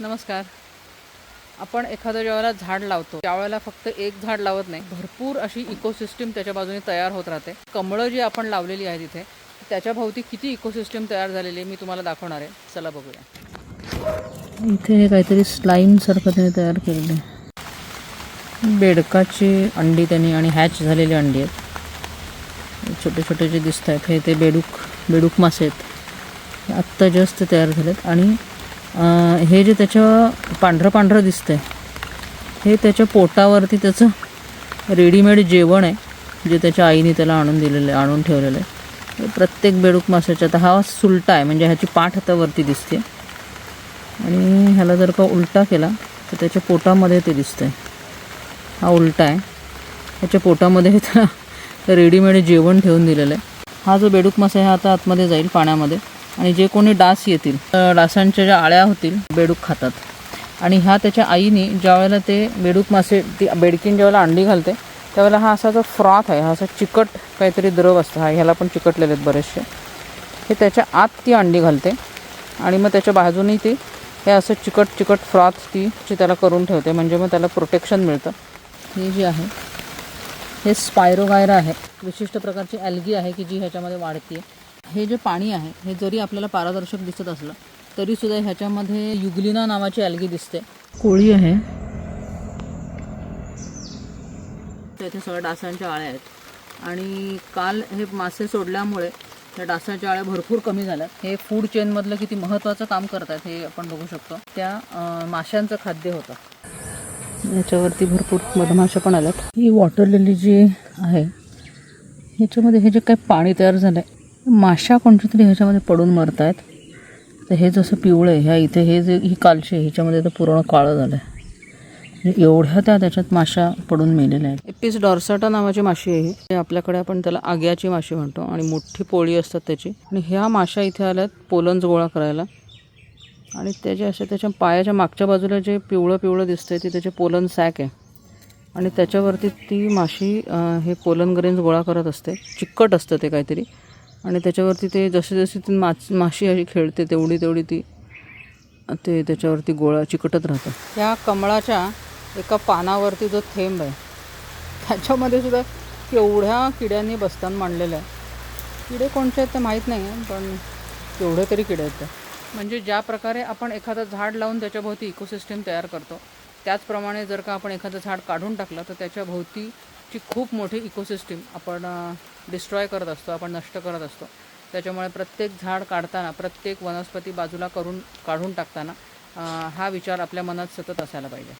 नमस्कार. आपण एखादं ज्यावेळेला झाड लावतो. त्यावेळेला फक्त एक झाड लावत नाही भरपूर अशी इकोसिस्टीम त्याच्या बाजूने तयार होत राहते. कमळं जी आपण लावलेली आहेत तिथे त्याच्या भोवती किती इकोसिस्टीम तयार झालेली आहे मी तुम्हाला दाखवणार आहे. चला बघूया. इथे हे काहीतरी स्लाईम सारखं त्याने तयार केलेलं आहे. बेडकाची अंडी त्यांनी आणि हॅच झालेली अंडी आहेत. छोटे छोटे जे दिसत आहेत हे ते बेडूक बेडूक मासे आहेत. आत्ता जास्त तयार झालेत आणि हे जे त्याच्या पांढरं पांढरं दिसतंय हे त्याच्या पोटावरती त्याचं रेडीमेड जेवण आहे जे त्याच्या आईने त्याला आणून दिलेलं आहे आणून ठेवलेलं आहे. प्रत्येक बेडूक माशाच्या आता हा सुलटा आहे म्हणजे ह्याची पाठ आता वरती दिसते. आणि ह्याला जर का उलटा केला तर त्याच्या पोटामध्ये ते दिसतं आहे हा उलटा आहे. त्याच्या पोटामध्ये हे त्याला रेडीमेड जेवण ठेवून दिलेलं आहे. हा जो बेडूक मासा आहे हा आता आतमध्ये जाईल पाण्यामध्ये. आणि जे कोणी डास येतील डासांच्या ज्या आळ्या होतील बेडूक खातात. आणि ह्या त्याच्या आईने ज्यावेळेला ते बेडूक मासे ती बेडकीन ज्यावेळेला अंडी घालते त्यावेळेला हा असा जो फ्रॉथ आहे हा असा चिकट काहीतरी द्रव असतो हा ह्याला पण चिकटलेले आहेत बरेचसे. हे त्याच्या आत ती अंडी घालते आणि मग त्याच्या बाजूनही ती हे असं चिकट चिकट फ्रॉथ ती जी त्याला करून ठेवते म्हणजे मग त्याला प्रोटेक्शन मिळतं. हे जे आहे हे स्पायरोगायरा आहे. विशिष्ट प्रकारची ॲल्गी आहे की जी ह्याच्यामध्ये वाढते हे जे पाणी आहे हे जरी आपल्याला पारदर्शक दिसत असलं तरीसुद्धा ह्याच्यामध्ये युगलिना नावाची ॲल्गी दिसते. कोळी आहे. इथे सगळ्या डासांच्या आळ्या आहेत. आणि काल हे मासे सोडल्यामुळे त्या डासाच्या आळ्या भरपूर कमी झाल्यात. हे फूड चेनमधलं किती महत्त्वाचं काम करतात हे आपण बघू शकतो. त्या माशांचं खाद्य होतं. याच्यावरती भरपूर मधमाशा पण आल्यात. ही वॉटर लिली जी आहे ह्याच्यामध्ये हे जे काही पाणी तयार झालं आहे माशा कोणत्या तरी ह्याच्यामध्ये पडून मरत आहेत तर हे जसं पिवळं आहे ह्या इथे हे जे ही कालशी आहे ह्याच्यामध्ये तर पूर्ण काळं झालं आहे म्हणजे एवढ्या त्या त्याच्यात माशा पडून मेलेल्या आहेत. एपिस डॉर्साटा नावाची माशी आहे हे. आपल्याकडे आपण त्याला आग्याची माशी म्हणतो आणि मोठी पोळी असतात त्याची. आणि ह्या माशा इथे आल्यात पोलंज गोळा करायला. आणि त्याचे असे त्याच्या पायाच्या मागच्या बाजूला जे पिवळं पिवळं दिसतं आहे ते त्याचे पोलन सॅक आहे. आणि त्याच्यावरती ती माशी हे पोलन ग्रेन्स गोळा करत असते. चिकट असतं ते काहीतरी. आणि त्याच्यावरती ते जशी जशी ती माच माशी अशी खेळते तेवढी तेवढी ती ते त्याच्यावरती गोळा चिकटत राहतं या कमळाच्या एका पानावरती जो थेंब आहे त्याच्यामध्ये सुद्धा केवढ्या किड्यांनी बस्तान मांडलेलं आहे. किडे कोणते आहेत ते माहीत नाही आहे पण केवढे तरी किडे आहेत ते. म्हणजे ज्या प्रकारे आपण एखादं झाड लावून त्याच्याभोवती इकोसिस्टीम तयार करतो त्याचप्रमाणे जर का आपण एखादं झाड काढून टाकलं तर त्याच्या भोवतीची खूप मोठी इकोसिस्टीम आपण डिस्ट्रॉय करत असतो आपण नष्ट करत असतो. त्याच्यामुळे प्रत्येक झाड काढताना प्रत्येक वनस्पती बाजूला करून काढून टाकताना हा विचार आपल्या मनात सतत असायला पाहिजे.